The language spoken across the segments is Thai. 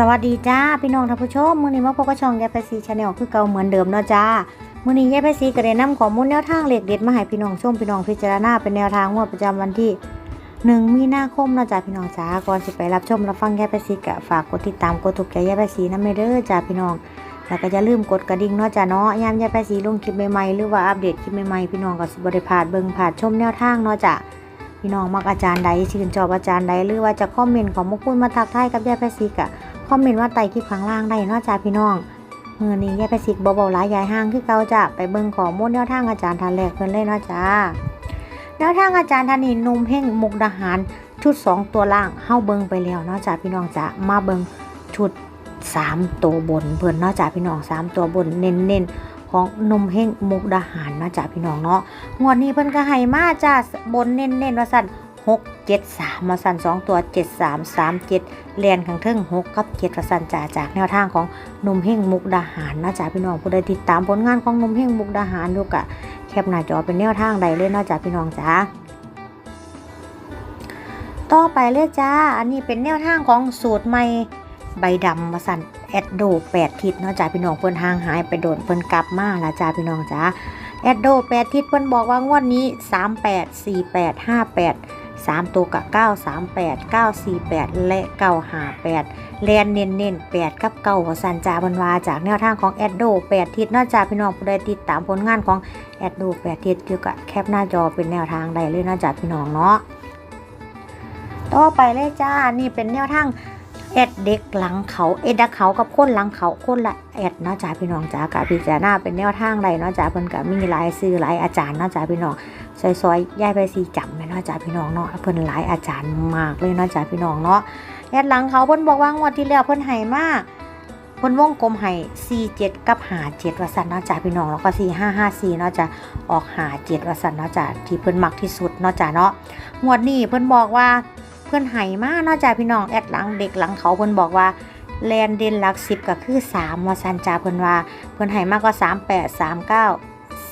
สวัสดีจ้าพี่น้องท่านผู้ชมมื้อนี้มาพบกับช่องยายไปซีชาแนลคือเก่าเหมือนเดิมเนาะจ้ามื้อนี้ยายไปซีก็ได้นำข้อมูลแนวทางเลขเด็ดมาให้พี่น้องชมพี่น้องพิจารณาเป็นแนวทางงวดประจำวันที่1มีนาคมเนาะจ้าพี่น้องจ้าก่อนสิไปรับชมรับฟังยายไปซีก็ฝากกดติดตามกดถูกใจยายไปซีนำเด้อจ้าพี่น้องแล้วก็อย่าลืมกดกระดิ่งเนาะจ้าเนาะยามยายไปซีลงคลิปใหม่ๆหรือว่าอัปเดตคลิปใหม่ๆพี่น้องก็สิบ่ได้พลาดเบิ่งพลาดชมแนวทางเนาะจ้าพี่น้องมักอาจารย์ใดชื่นชอบอาจารย์ใดหรือว่าจะคอมเมนต์ของมุกคุณมาทักทายกับยายแพซิกะ คอมเมนต์ว่าไต่คลิปข้างล่างได้เนอกจากพี่น้องมือนี้ยายแพซิกเบาๆหลายยายห้างคือเก่าจะไปเบิ่งข้อมูลแนวทางอาจารย์ท่านแรกเพิ่นเลยนาะจ้าแนวทางอาจารย์ท่านนี้หนุ่มเพ่งมุกดาหารชุด 2 ตัวล่างเฮาเบิ่งไปแล้วนาะจ้าพี่น้องจ้ามาเบิ่งชุด 3 ตัวบนเพิ่นนาะจ้าพี่น้อง 3 ตัวบนเน้นๆของนมเฮงมุกดาหารนะจ้าพี่น้องเนาะงวดนี้เพิ่นก็ให้มาจ้าบนเน้นๆว่าสั่น 6 7 3มาสั่น2 ตัว 7 3 3 7เรียนข้างเทิง6กับ7ว่าสันจ้าจากแนวทางของหนุ่มเฮงมุกดาหารนะจ้าพี่น้องผู้ใดติดตามผลงานของหนุ่มเฮงมุกดาหารดูกะแคปหน้าจอเป็นแนวทางใดเลยนะจ้าพี่น้องจ้าต่อไปเลยจ้า อันนี้เป็นแนวทางของสูตรใหม่ใบดำมาสั่นแอดโด8ทิศเนาะจ้าพี่น้องเพิ่นห่างหายไปโดนเพิ่นกลับมาละจ้าพี่น้องจ้าแอดโดแปดทิศเพิ่นบอกว่างวดนี้38 48 58 3 ตัวกับ 938 948 และ 958แลนเน้นเน้น8กับ9ว่าสันจาบันวาจากแนวทางของแอดโด8ทิศนอกจากพี่น้องผู้ใดติดตามผลงานของแอดโด8ทิศเกี่ยวกับแคปหน้าจอเป็นแนวทางใดเลยนอกจากพี่น้องเนาะต่อไปเลยจ้านี่เป็นแนวทาง แอดเด็กหลังเขาเอ็ดเขากับคนหลังเขาคนละแอดเนาะจ้าพี่น้องจ้ากะพิจารณาเป็นแนวทางใดเนาะจ้าเพิ่นก็มีหลายซื้อหลายอาจารย์เนาะจ้าพี่น้องซอยๆย้ายไปสีจำแม่เนาะจ้าพี่น้องเนาะเพิ่นหลายอาจารย์มากเลยเนาะจ้าพี่น้องเนาะแอดหลังเขาเพิ่นบอกว่างวดที่แล้วเพิ่นให้มากเพิ่นวงกลมให้47กับ57ว่าซั่นเนาะจ้าพี่น้องแล้วก็4554เนาะจ้าออก57ว่าซั่นเนาะจ้าที่เพิ่นมักที่สุดเนาะจ้าเนาะงวดนี้เพิ่นบอกว่า เพื่อนไห้มาเนอกจากพี่น้องแอดหลังเด็กหลังเขาเพื่อนบอกว่าแลนเด่นหลักสิบก็คือ3ว่าซันจาเพื่อนว่า เพื่อนไห้มากก็3 8 3 9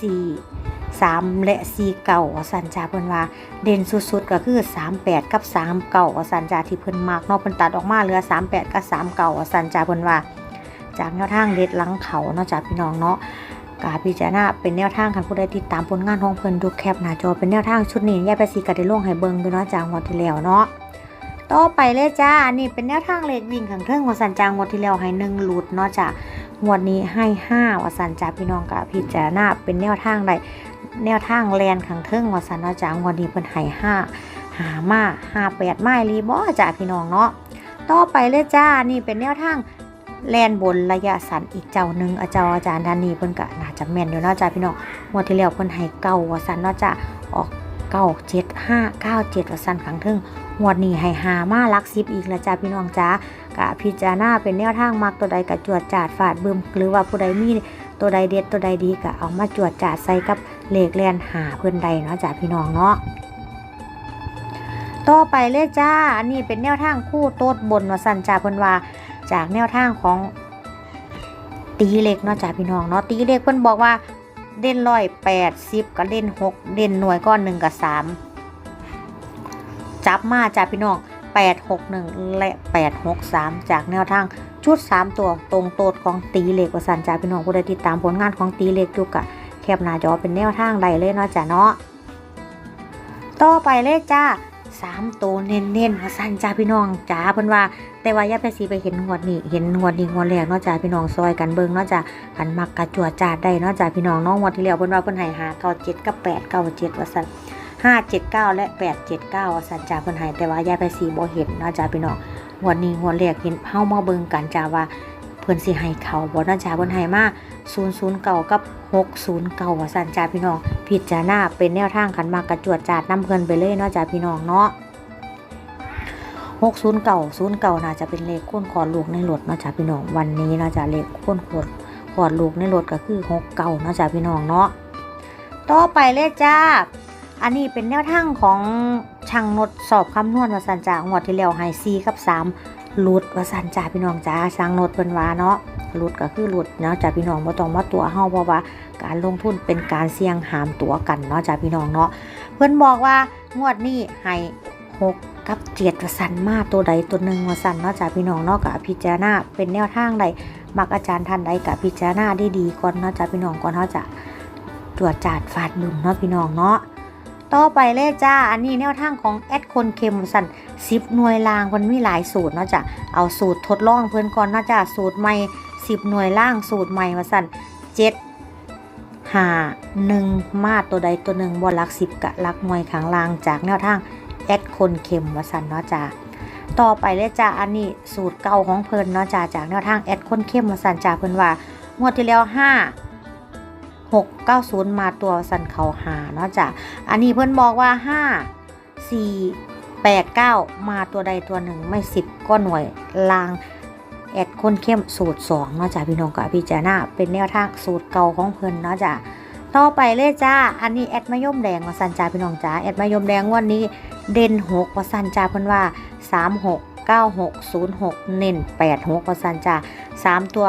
4 3และ4เก่าว่าซันจาเพื่อนว่า เด่นสุดๆก็คือ3 8กับ3เก่าสันจาที่เพื่อนมากเนาะเพื่อนตัดออกมาเหลือ3 8กับ3เก่าสันจาเพื่อนว่า จากแนวทางเด็ดหลังเขาเนอกจากพี่น้องเนาะกาพิจารณาเป็นแนวทางคันผู้ใดติดตามผลงานของเพิ่นดูแคปหน้าจอเป็นแนวทางชุดนี้แยกไปสีกระได้ลงให้เบิงด้วยเนาะจากงวดที่แล้วเนาะ ต่อไปเลยจ้า อันนี้เป็นแนวทางเลขวิ่งขังเทิงของสันจางงวดที่แล้วให้หนึ่งหลุดเนาะจ้างวดนี้ให้ห้าว่าสันจาพี่น้องกับพิจารณาเป็นแนวทางใดแนวทางแลนขังเทิงว่าสันเนาะจ้างวดนี้เพิ่นให้ห้าหามาห้าแปดไม้รีบอจ้าพี่น้องเนาะต่อไปเลยจ้า นี่เป็นแนวทางแลนบนระยะสั้นอีกเจ้าหนึ่งอาจารย์อาจารย์ท่านีเพิ่นก็น่าจะแม่นอยู่เนาะจ้าพี่น้องงวดที่แล้วเพิ่นให้เก้าว่าสันเนาจ้าออก เก้าเจ็ดห้าเก้าเจ็ดว่าสันขังเทิงงวดนี้ให้หามาลักซิบอีกล้วจ้าพี่น้องจ้ากะพิจารณาเป็นแนวทางมักตัวใดกะจวดจาดฟาดบึมหรือว่าผู้ใดมีตัวใดเด็ดตัวใดดีกะเอามาจวดจาดใส่กับเลขแลนหาเพื่อนใดเนาะจ้าพี่น้องเนาะต่อไปเลยจ้า อันนี้เป็นแนวทางคู่โต๊ดบนว่าสั่นจ้าเพิ่อนว่าจากแนวทางของตีเล็กเนาะจ้าพี่น้องเนาะตีเล็กเพิ่อนบอกว่า เด่นร้อยแปดสิบกับเด่นหกเด่นหน่วยก้อนหนึ่งกับสามจับมาจ้าพี่น้อง861และ863จากแนวทางชุด3ตัวตรงโตดของตีเหล็กวสันจ้าพี่น้องผู้ใดติดตามผลงานของตีเหล็กอยู่กะแคบหน้าจอเป็นแนวทางใดเลยเนาะจ้ะเนาะต่อไปเลยจ้า สามตัวเน้นๆวสันจ้าพี่น้องจ้าเพิ่นว่า แต่ว่าย่าไปสีไปเห็นงวดนี้เห็นงวดนี้งวดแรกเนาะจ้าพี่น้องซอยกันเบิ่งเนาะจ้ากันมักกระจัวจาได้เนาะจ้าพี่น้องนาะงวดที่แล้วเพิ่นว่าเพิ่นให้หาเก้าเจ็ดกับแปดเก้าเจ็ดว่าสันห้าเจ็ดเก้าและแปดเจ็ดเก้าสัจจาเพิ่นให้แต่ว่ายายไปสีบ่เห็นเนาะจ้าพี่น้องงวันนี้งวดแรกเห็นเฮามาเบิ่งกันจ้าว่า เพิ่อนสิให้เขาบ่เนาะจ้าเพิ่นให้มา009กับ609ว่าซั่นจ้าพี่น้องพิดจารณาเป็นแนวทางกันมากระจวดจาดนํเพิ่นไปเลยเนาะจ้าพี่น้องเนาะ609 09น่าจะเป็นเลขค้นขอดลูกในรถเนาะจ้าพี่น้องวันนี้เนาะจ้าเลขค้นขอดขอดลูกในรถก็คือ69เนาะจ้าพี่น้องเนาะต่อไปเลยจ้าอันนี้เป็นแนวทางของช่างนดสอบคำนวณวสันจ่างวดที่แล้วให้ซีกับ3 หลุดวสันจ่าพี่น้องจ้าช่างนดเพิ่นว่าเนาะหลุดก็คือหลุดเนาะจ้าพี่น้องบ่ต้องมาตัวเฮาเพราะว่า การลงทุนเป็นการเสี่ยงหามตัวกันเนาะจ้าพี่น้องเนาะเพิ่นบอกว่างวดนี้ให้6กับเจ็ดวสันมาตัวใดตัวหนึ่งวสันเนาะจ่าพี่น้องเนาะกับพิจารณาเป็นแนวทางใดมักอาจารย์ท่านใดกับพิจารณาได้ดีก่อนเนาะจ่าพี่น้องก่อนเขาจะตรวจจาดฟาดบึมเนาะพี่น้องเนาะ ต่อไปเลยจ้า อันนี้แนวทางของแอดคนเค็มสันสิบหน่วยล่างมันมีหลายสูตรเนาะจ้ะ เอาสูตรทดลองเพื่อนก่อนเนาะจ้ะ สูตรใหม่สิบหน่วยล่างสูตรใหม่วสันเจ็ดห้าหนึ่งมาตัวใดตัวหนึ่งบนลักสิบกะลักหน่วยขังล่างจากแนวทางแอดคนเข็มวสันเนาะจ้าต่อไปเลยจ้าอันนี้สูตรเก่าของเพิ่นเนาะจ้าจากแนวทางแอดคนเข้มวสันจ้าเพิ่นว่างวดที่แล้วห้า หกเก้าศูนย์มาตัวสันเขาหาเนาะจ้าอันนี้เพิ่อนบอกว่าห้าสี่แปดเก้ามาตัวใดตัวหนึ่งไม่สิบก็หน่วยลางแอดค้นเข้มสูตร2เนาะจ้ะพี่น้องกับพี่จานาเป็นแนวทางสูตรเก่าของเพิ่นเนาะจ้ะต่อไปเลยจ้า อันนี้แอดมะยมแดงว่าสันจ้าพี่น้องจ้าแอดมะยมแดงวันนี้เด่น6ว่าสันจ้าเพิ่นว่า3 6 9 6 0 6เน้น8 6ว่าสันจ้า3ตัว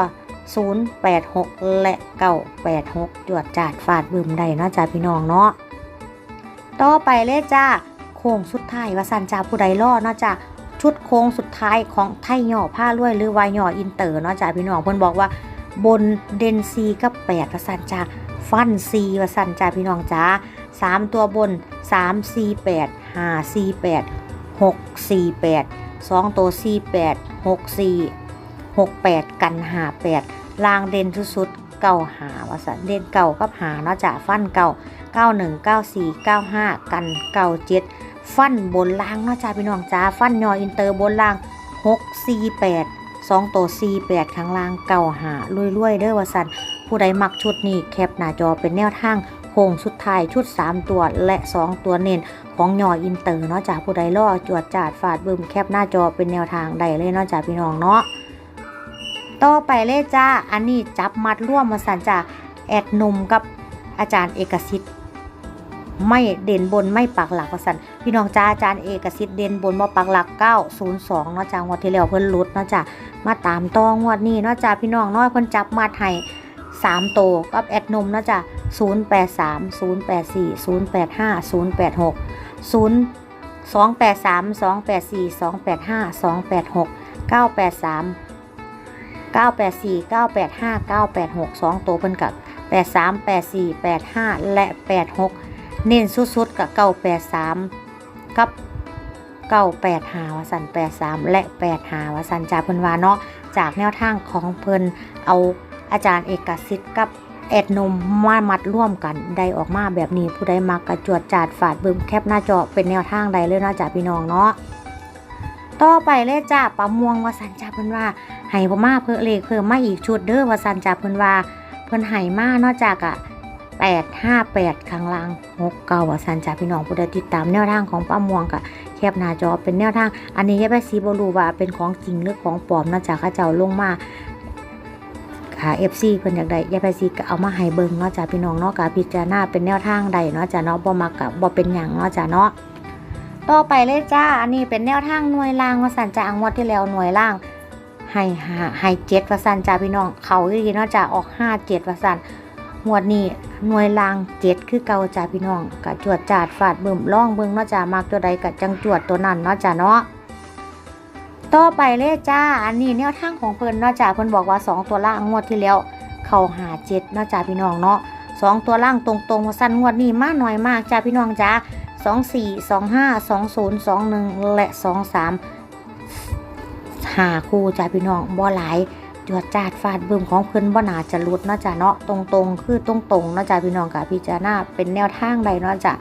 0 8 6 และ 9 8 6 จวดจาดฟาดบึมได้เนาะจ้าพี่น้องเนาะต่อไปเลยจ้าโค้งสุดท้ายว่าสันจ้าผู้ใดรอเนาะจ้าชุดโค้งสุดท้ายของไทยหย่อผ้าลวยหรือวายหย่ออินเตอร์เนาะจ้าพี่น้องเพิ่นบอกว่าบนเดนซีกับแปดวสันจ้าฟันซีวาสันจ้าพี่น้องจ้าสามตัวบนสามสี่แปดห้าสี่แปดหกสี่แปดสองตัวสี่แปดหกสี่ หกแปดกันหาแปดลางเด่นสุดๆเก่าหาวสันเด่นเก่ากับหาเนาะจ้าฟันเก่าเก้าหนึ่งเก้าสี่เก้าห้ากันเก่าเจ็ดฟันบนล่างเนาะจ้าพี่น้องจ้าฟันยออินเตอร์บนล่าง6 4 8 2ตัว4 8ข้างล่างเก่าหาลุยๆเด้อวสันผู้ใดมักชุดนี้แคปหน้าจอเป็นแนวทางโค้งสุดท้ายชุด 3 ตัวและ 2 ตัวเน้นของยออินเตอร์เนาะจ้าผู้ใดล่อจวดจาดฟาดบึมแคปหน้าจอเป็นแนวทางใดเลยเนาะจ้าพี่น้องเนาะ ต่อไปเลยจ้า อันนี้จับมัดร่วมมาสันจ้าแอดนมกับอาจารย์เอกสิทธิ์ไม่เด่นบนไม่ปักหลักว่าสันพี่น้องจ้าอาจารย์เอกสิทธิ์เด่นบนมาปักหลัก 902เนาะจ้างวดที่แล้วเพิ่นลดเนาะจ้ามาตามตองวดนี้เนาะจ้าพี่น้องน้อยเพิ่นจับมาให้3โตวกับแอดนมเนาะจ้า083 084 085 086 0 283 284 285 286 983 984 985 986 2โตวเพิ่นกับ83 84 85 และ 86 เน้นสุดๆกับเก้าแปดสามกับเก้าแปดหาวสันแปดสามและแปดหาวสันจากเพิ่นว่าเนาะจากแนวทางของเพิ่นเอาอาจารย์เอกสิทธิ์กับแอดนมมามัดร่วมกันได้ออกมาแบบนี้ผู้ใดมักกระจวดจาดฝาดเบึมแคปหน้าจอเป็นแนวทางใดเลยเนาะจาพี่น้องเนาะต่อไปเลยจ้าปลาม่วงวาสันจาเพิ่นว่า ให้พ่อมาเพิ่มเลขเพิ่มมาอีกชุดเด้อวาสันจาเพิ่นว่าเพิ่นให้มานาะจากอะแปดห้าแปดข้างล่างหกเก้าว่าสันจ่าพี่น้องผู้ใดติดตามแนวทางของป้าม่วงกับแคบหน้าจอเป็นแนวทาง อันนี้ยายไปซีบรูว่าเป็นของจริงหรือของปลอมนาะจากข้าเจ้าลงมาค่ะเอฟซีเพิ่นอยากได้ยายไปซีก็เอามาให้เบิ่งเนาะจากพี่น้องเนาะกับพิจารณาเป็นแนวทางใดเนาะจ้าเนาะบ่มักกับบ่เป็นหยังเนาะจ้าเนาะต่อไปเลยจ้า อันนี้เป็นแนวทางหน่วยล่างว่าสันจ่าอังวดที่แล้วหน่วยล่าง ให้หาให้เจ็ดว่าสันจ่าพี่น้อง เขาดีเนาะจ้าออกห้าเจ็ดว่าสันหวดนี้หน่วยลางเจ็ดคือเก่าจ้าพี่น้องกะจวดจาดฟาดเบิ่มล่องเบิ่งเนาะจ้ามากตัวใดกะจังจวดตัวนั้นเนาะจ้าเนาะต่อไปเลยจ้า อันนี้แนวทางของเพิ่นเนาะจ้าเพิ่นบอกว่าสองตัวล่างงวดที่แล้ว เขาหาเจ็ดเนาะจ้าพี่น้องเนาะสองตัวล่างตรงๆว่าสั้นงวดนี้มาหน่อยมากจ้าพี่น้องจ้าสองสี่สองห้าสองศูนย์สองหนึ่งและสองสาม หาคู่จ้าพี่น้องบ่หลายจวดจาดฟาดบึมของเพิ่นบ่นาจะลุดเนาะจ้ะเนาะตรงๆ คือตรงๆเนาะจ้ะพี่น้องกะพิจารณาเป็นแนวทางใดเนาะจ้ะ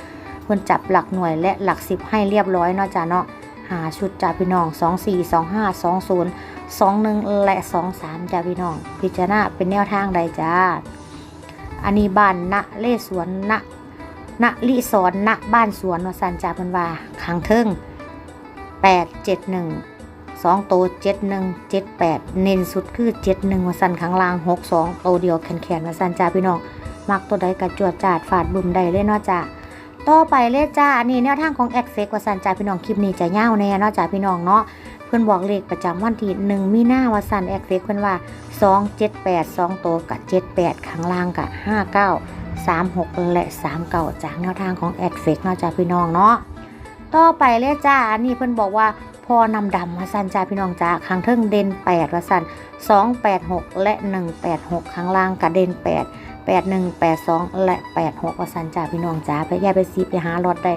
เพิ่นจับหลักหน่วยและหลักสิบให้เรียบร้อยเนาะจ้ะเนาะหาชุดจ้ะพี่น้อง 2 4 2 5 2 0 2 1 และ 2 3จ้ะพี่น้อง พิจารณาเป็นแนวทางใดจ้า อันนี้บ้านณเลสวนณณลิสอนณบ้านสวนวสันจ้าเพิ่นว่าขังเทิง871 สองโตเจ็ดหนึ่งเจ็ดแปดเน้นสุดคือเจ็ดหนึ่งมาสั่นข้างล่างหกสองโตเดียวแขนแขนมาสั่นจ้าพี่น้อง มักตัวใดกระจวดจาดฝาดบุ่มใดเลยเนาะจ้าต่อไปเลยจ้าอันนี้แนวทางของแอดเฟกว่าสันจ้าพี่น้องคลิปนี้จะยาวแน่นาะจ้าพี่น้องเนาะเพื่อนบอกเลขประจำวันที่หนึ่งมีหน้าว่าสันแอดเฟกเพื่อนว่าสองเจ็ดแปดสองโตกับเจ็ดแปดข้างล่างกับห้าเก้าสามหกและสามเก้าจากแนวทางของแอดเฟกนาะจ้าพี่น้องเนาะต่อไปเลยจ้าอันนี้เพิ่อนบอกว่า พอนำดำว่าสั่นจ้าพี่น้องจ้าข้างเทิงเด่น8ว่าสั่น286และ186ข้างล่างกระเด่น8 81 82และ86ว่าสั่นจ้าพี่น้องจ้าไปย่าไปซีไปหารถได้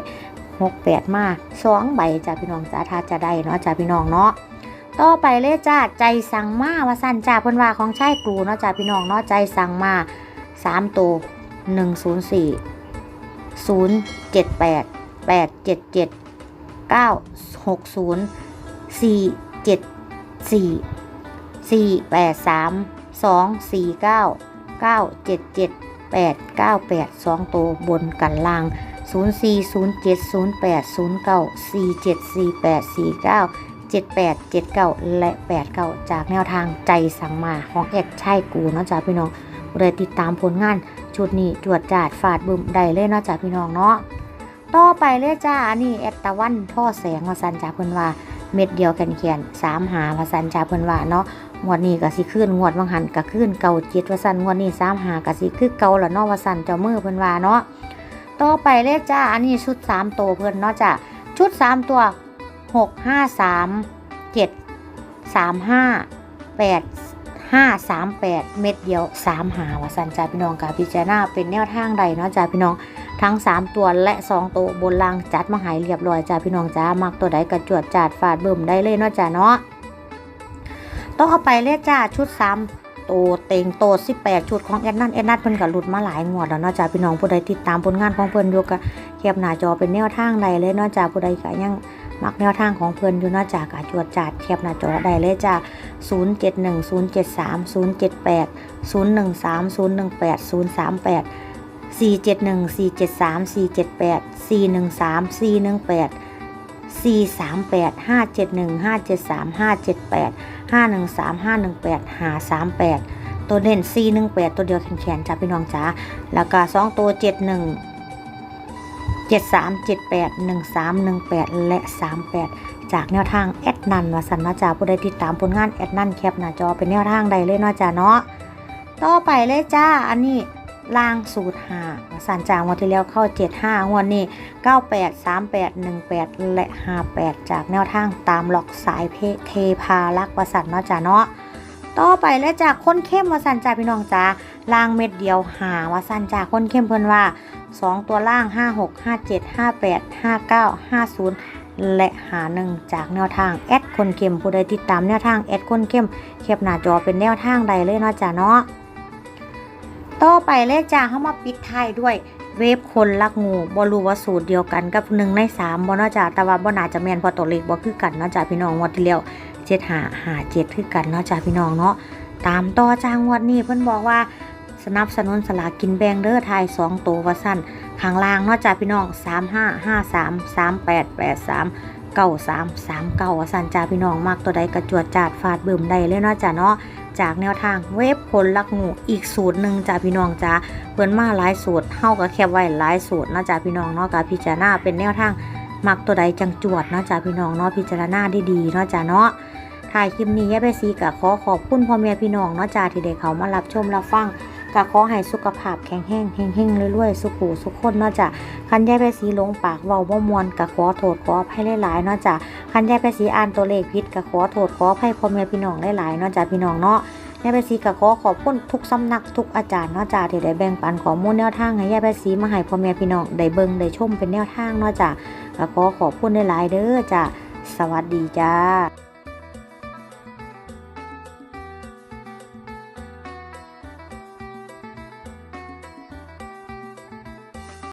68มา2ใบจ้าพี่น้องจ้าถ้าจะได้เนาะจ้าพี่น้องเนาะต่อไปเลยจ้าใจสั่งมาว่าสั่นจ้าเพิ่นว่าของชายกรูเนาะจ้าพี่น้องเนาะใจสั่งมา3ตัว104 6 0 4 7 4 4 8 3 2 4 9 9 7 7 8 9 8 2 ตัวบนกันล่าง 04070809474849 78 79 และ 89 จากแนวทางใจสังมาของแอดใช่กูเนาะจ้าพี่น้องเลยติดตามผลงาน ชุดนี้จวดจาดฟาดบึมได้เลยเนาะจ้าพี่น้องเนาะ ต่อไปเลยจ้าอันนี้แอดตะวันท่อแสงวาสันจ้าเพิ่นว่าเม็ดเดียวแขนแขนสามหาวาสันจ้าเพิ่นว่าเนาะงวดนี้ก็สิขึ้นงวดวังหันก็ขึ้นเก่าเจ็ดวาสันงวดนี้สามหาก็สิคือเก่าละเนาะวาสันเจ้ามือเพิ่นว่าเนาะต่อไปเลยจ้าอันนี้ชุดสามตัวเพิ่นเนาะจ้าชุดสามตัวหกห้าสามเจ็ดสามห้าแปดห้าสามแปดเม็ดเดียวสามหาวาสันจ้าพี่น้องกับพิจารณาเป็นแนวทางใดเนาะจ้าพี่น้อง ทั้ง 3 ตัวและ 2 ตัวบนล่างจัดมาหายเรียบร้อยจ้าพี่น้องจ้ามักตัวใดกระจวดจาดฟาดเบิ่มได้เลยเนาะจ้าเนาะต้องเอาไปเลยจ้าชุด3ตัวเต็งโต18ชุดของแอดนันแอดนันเพิ่นก็หลุดมาหลายงวดแล้วเนาะจ้าพี่น้องผู้ใดติดตามผลงานของเพิ่นอยู่ก็แคปหน้าจอเป็นแนวทางใดเลยเนาะจ้าผู้ใดก็ยังมักแนวทางของเพิ่นอยู่เนาะจ้ากะจวดจาดแคปหน้าจอได้เลยจ้า071073 078 013 018 0 3 8 471 473 478 413 418 438 5 7 1 5 7 3 5 7 8 5 1 3 5 1 8 5 3 8 ตัวเด่น 4 1 8 ตัวเดียวแขนๆจ้าพี่น้องจ้าแล้วก็2ตัว 7 1 7 3 7 8 1 3 1 8 และ 3 8 จากแนวทางแอดนันวาสันนาะจ้าผู้ใดติดตามผลงานแอดนันแคปหน้าจอเป็นแนวทางใดเลยเนาะจ้าเนาะต่อไปเลยจ้าอันนี้ ล่างสูตรหาสันจางวันที่แล้วเข้า 75งวดนี้ 98 38 18 และ 58 จากแนวทางตามหลอกสายเพเทพาลักษณ์วสันเนาะจ้าเนาะต่อไปแล้วจากคนเข้มวาสันจ้าพี่น้องจ้าล่างเม็ดเดียวหาวาสันจ้าคนเข้มเพิ่นว่า 2 ตัวล่าง 56 57 58 59 50และหาหนึ่งจากแนวทางแอดคนเข้มผู้ใดติดตามแนวทางแอดคนเข้มแคปหน้าจอเป็นแนวทางใดเลยเนาะจ้าเนาะ ต่อไปเลยจ้าเข้ามาปิดท้ายด้วยเวฟคนลักงูบรู้ว่าสูตรเดียวกันกับหนึ่งในสามบอนาจ้าแต่ว่าบน่าจะแมนพอตัวเลขบ่คือกันนาจ้าพี่น้องงวดที่แล้วเจ็ดหาหาเจ็ดคือกันนาจ้าพี่น้องเนาะตามต่อจ้างวดนี้เพิ่อนบอกว่าสนับสนุนสลากกินแบงเด้อไทยสองตัววสั้นข้างล่างนาจ้าพี่น้องสามห้าห้าสามสามแปดแปดสาม เก้าสามสามเก้าว่าสันจ้าพี่น้องมากตัวใดกระจวดจาดฟาดเบิ่มได้เลยเนาะจ้าเนาะจากแนวทางเว็บผลลักงูอีกสูตรหนึ่งจ้าพี่น้องจ้าเพิ่นมาหลายสูตรเฮาก็แคบไว้หลายสูตรนาะจ้าพี่น้องเนาะก็พิจารณาเป็นแนวทางมักตัวใดจังจวดเนาะจ้าพี่น้องเนาะพิจารณาดีๆเนาะจ้าเนาะถ่ายคลิปนี้แยายไปซีก็ขอขอบคุณพ่อแม่พี่น้องเนาะจ้าที่ได้เขามารับชมรับฟัง ก็ขอให้สุขภาพแข็งแรงเฮงๆรวยๆ สุขุสุขคนเนาะจ้าคันยายไปซีลงปากเว้าบ่มวนก็ขอโทษขออภัยหลายๆเนาะจ้าคันยายไปซีอ่านตัวเลขผิดก็ขอโทษขออภัยพ่อแม่พี่น้องหลายๆเนาะจ้าพี่น้องเนาะยายใบสีก็ขอขอบคุณทุกสำนักทุกอาจารย์เนาะจ้าที่ได้แบ่งปันข้อมูลแนวทางให้ยายใบสีมาให้พ่อแม่พี่น้องได้เบิ่งได้ชมเป็นแนวทางเนาะจ้าก็ขอขอบคุณหลายๆเด้อจ้าสวัสดีจ้า